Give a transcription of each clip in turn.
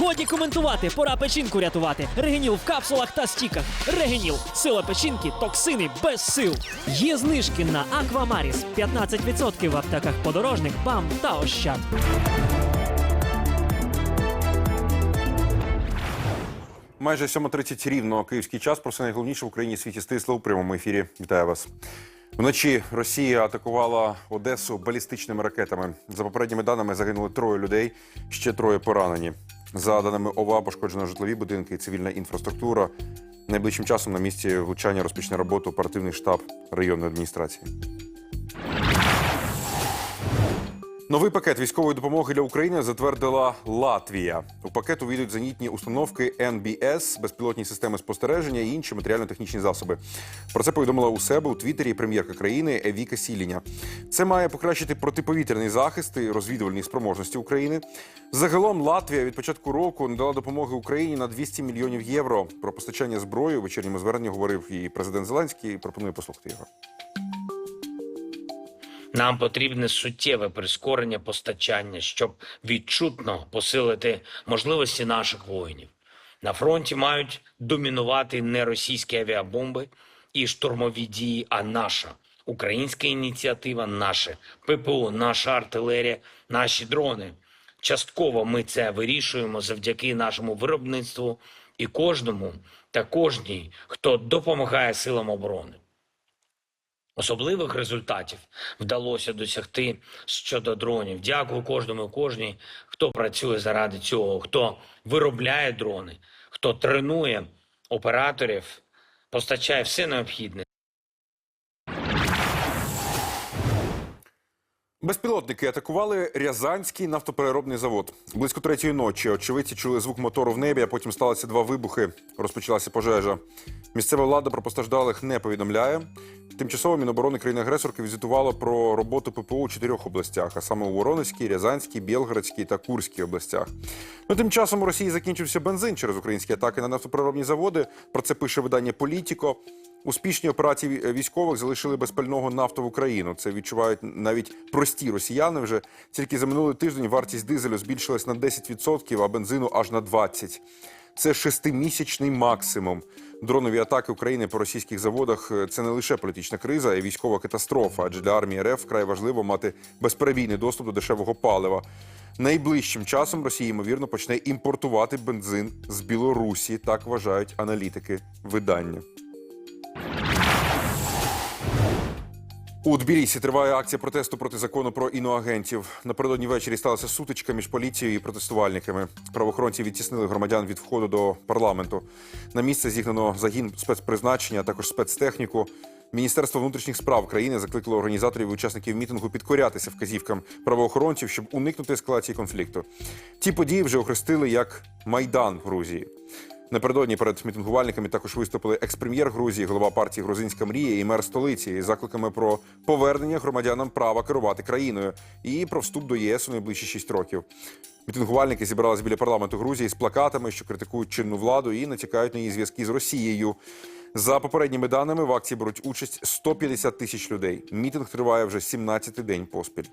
Годі коментувати, пора печінку рятувати. Регеніл в капсулах та стіках. Регеніл. Сила печінки, токсини без сил. Є знижки на Аквамаріс. 15% в аптеках подорожник, БАМ та Ощад. Майже 7.30 рівно київський час. Про все найголовніше в Україні світі стисло у прямому ефірі. Вітаю вас. Вночі Росія атакувала Одесу балістичними ракетами. За попередніми даними загинули троє людей, ще троє поранені. За даними ОВА, пошкоджено житлові будинки і цивільна інфраструктура. Найближчим часом на місці влучання розпочне роботу оперативний штаб районної адміністрації. Новий пакет військової допомоги для України затвердила Латвія. У пакет увійдуть зенітні установки НБС, безпілотні системи спостереження і інші матеріально-технічні засоби. Про це повідомила у себе у Твіттері прем'єрка країни Евіка Сіліня. Це має покращити протиповітряний захист і розвідувальні спроможності України. Загалом Латвія від початку року надала допомоги Україні на 200 мільйонів євро. Про постачання зброї у вечірньому зверненні говорив і президент Зеленський. Пропоную послухати його. Нам потрібне суттєве прискорення постачання, щоб відчутно посилити можливості наших воїнів. На фронті мають домінувати не російські авіабомби і штурмові дії, а наша українська ініціатива, наше ППО, наша артилерія, наші дрони. Частково ми це вирішуємо завдяки нашому виробництву і кожному та кожній, хто допомагає силам оборони. Особливих результатів вдалося досягти щодо дронів. Дякую кожному кожній, хто працює заради цього, хто виробляє дрони, хто тренує операторів, постачає все необхідне. Безпілотники атакували Рязанський нафтопереробний завод. Близько третьої ночі очевидці чули звук мотору в небі, а потім сталося два вибухи. Розпочалася пожежа. Місцева влада про постраждалих не повідомляє. Тимчасово Міноборони країни-агресорки візитувало про роботу ППО у чотирьох областях, а саме у Воронезькій, Рязанській, Білгородській та Курській областях. Ну, тим часом у Росії закінчився бензин через українські атаки на нафтопереробні заводи. Про це пише видання Політіко. Успішні операції військових залишили без пального нафту в Україну. Це відчувають навіть прості росіяни. Вже тільки за минулий тиждень вартість дизелю збільшилась на 10%, а бензину аж на 20%. Це шестимісячний максимум. Дронові атаки України по російських заводах це не лише політична криза, а й військова катастрофа. Адже для армії РФ вкрай важливо мати безперебійний доступ до дешевого палива. Найближчим часом Росія ймовірно почне імпортувати бензин з Білорусі. Так вважають аналітики видання. У Тбілісі триває акція протесту проти закону про іноагентів. Напередодні ввечері сталася сутичка між поліцією і протестувальниками. Правоохоронці відтіснили громадян від входу до парламенту. На місце зігнано загін спецпризначення, а також спецтехніку. Міністерство внутрішніх справ країни закликало організаторів і учасників мітингу підкорятися вказівкам правоохоронців, щоб уникнути ескалації конфлікту. Ті події вже охрестили як Майдан Грузії. Напередодні перед мітингувальниками також виступили екс-прем'єр Грузії, голова партії Грузинська мрія і мер столиці із закликами про повернення громадянам права керувати країною і про вступ до ЄС у найближчі шість років. Мітингувальники зібралися біля парламенту Грузії з плакатами, що критикують чинну владу і натякають на її зв'язки з Росією. За попередніми даними в акції беруть участь 150 тисяч людей. Мітинг триває вже 17-й день поспіль.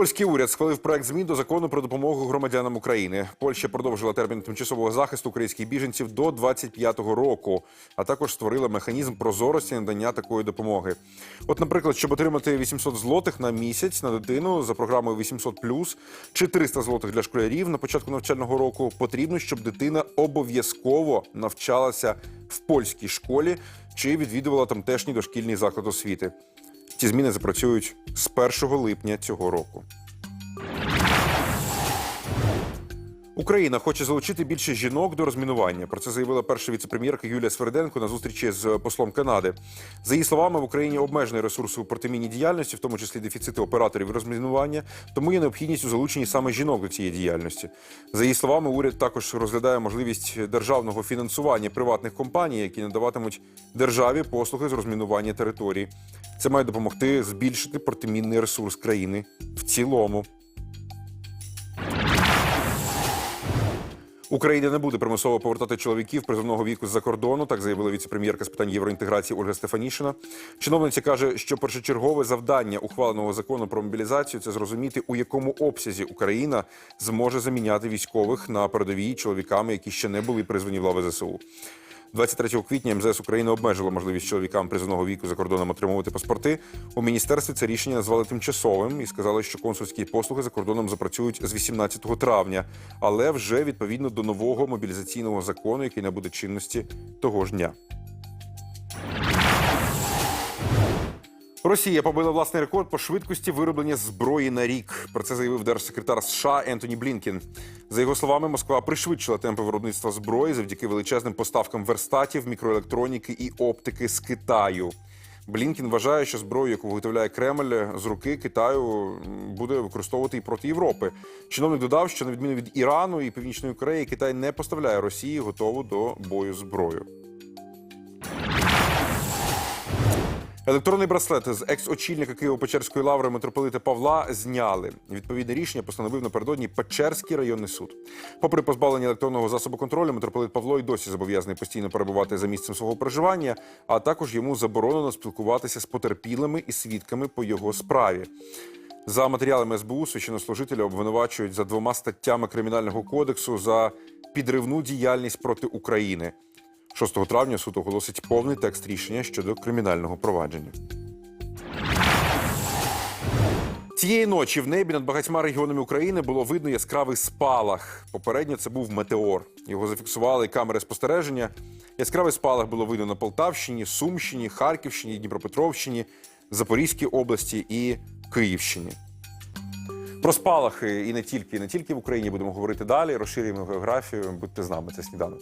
Польський уряд схвалив проект змін до закону про допомогу громадянам України. Польща продовжила термін тимчасового захисту українських біженців до 25-го року, а також створила механізм прозорості надання такої допомоги. От, наприклад, щоб отримати 800 злотих на місяць на дитину за програмою 800+, чи 300 злотих для школярів на початку навчального року, потрібно, щоб дитина обов'язково навчалася в польській школі чи відвідувала тамтешній дошкільний заклад освіти. Ці зміни запрацюють з 1 липня цього року. Україна хоче залучити більше жінок до розмінування. Про це заявила перша віцепрем'єрка Юлія Свериденко на зустрічі з послом Канади. За її словами, в Україні обмежений ресурс у протимінній діяльності, в тому числі дефіцити операторів розмінування, тому є необхідність у залученні саме жінок до цієї діяльності. За її словами, уряд також розглядає можливість державного фінансування приватних компаній, які надаватимуть державі послуги з розмінування територій. Це має допомогти збільшити протимінний ресурс країни в цілому. Україна не буде примусово повертати чоловіків призовного віку з-за кордону, так заявила віце-прем'єрка з питань євроінтеграції Ольга Стефанішина. Чиновниця каже, що першочергове завдання ухваленого закону про мобілізацію це зрозуміти, у якому обсязі Україна зможе заміняти військових на передовій чоловіками, які ще не були призвані в лави ЗСУ. 23 квітня МЗС України обмежило можливість чоловікам призовного віку за кордоном отримувати паспорти. У міністерстві це рішення назвали тимчасовим і сказали, що консульські послуги за кордоном запрацюють з 18 травня, але вже відповідно до нового мобілізаційного закону, який набуде чинності того ж дня. Росія побила власний рекорд по швидкості вироблення зброї на рік. Про це заявив держсекретар США Ентоні Блінкен. За його словами, Москва пришвидшила темпи виробництва зброї завдяки величезним поставкам верстатів, мікроелектроніки і оптики з Китаю. Блінкен вважає, що зброю, яку виготовляє Кремль з руки Китаю, буде використовувати і проти Європи. Чиновник додав, що на відміну від Ірану і Північної Кореї, Китай не поставляє Росії готову до бою зброю. Електронний браслет з екс-очільника Києво-Печерської лаври митрополита Павла зняли. Відповідне рішення постановив напередодні Печерський районний суд. Попри позбавлення електронного засобу контролю, митрополит Павло й досі зобов'язаний постійно перебувати за місцем свого проживання, а також йому заборонено спілкуватися з потерпілими і свідками по його справі. За матеріалами СБУ священнослужителя обвинувачують за двома статтями кримінального кодексу за підривну діяльність проти України. 6 травня суд оголосить повний текст рішення щодо кримінального провадження. Цієї ночі в небі над багатьма регіонами України було видно яскравий спалах. Попередньо це був метеор. Його зафіксували камери спостереження. Яскравий спалах було видно на Полтавщині, Сумщині, Харківщині, Дніпропетровщині, Запорізькій області і Київщині. Про спалахи і не тільки, і не тільки в Україні будемо говорити далі. Розширюємо географію. Будьте з нами. Це сніданок.